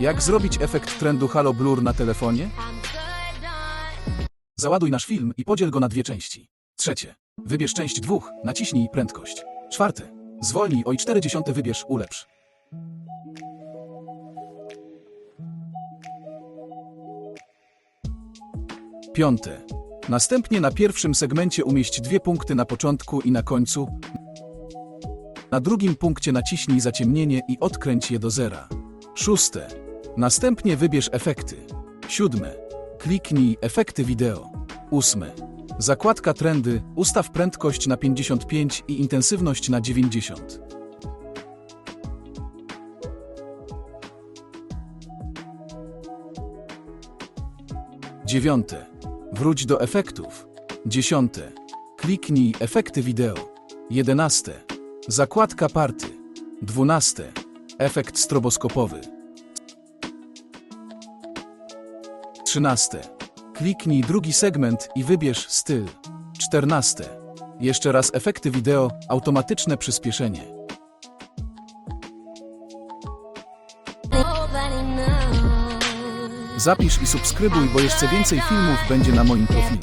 Jak zrobić efekt trendu Halo Blur na telefonie? Załaduj nasz film i podziel go na dwie części. Trzecie. Wybierz część dwóch, naciśnij prędkość. Czwarte. Zwolnij o i 40 wybierz ulepsz. Piąte. Następnie na pierwszym segmencie umieść dwie punkty na początku i na końcu. Na drugim punkcie naciśnij zaciemnienie i odkręć je do zera. Szóste. Następnie wybierz efekty. Siódme. Kliknij efekty wideo. Ósme. Zakładka trendy. Ustaw prędkość na 55 i intensywność na 90. Dziewiąte. Wróć do efektów. Dziesiąte. Kliknij efekty wideo. Jedenaste. Zakładka party. Dwunaste. Efekt stroboskopowy. Trzynaste. Kliknij drugi segment i wybierz styl. Czternaste. Jeszcze raz efekty wideo, automatyczne przyspieszenie. Zapisz i subskrybuj, bo jeszcze więcej filmów będzie na moim profilu.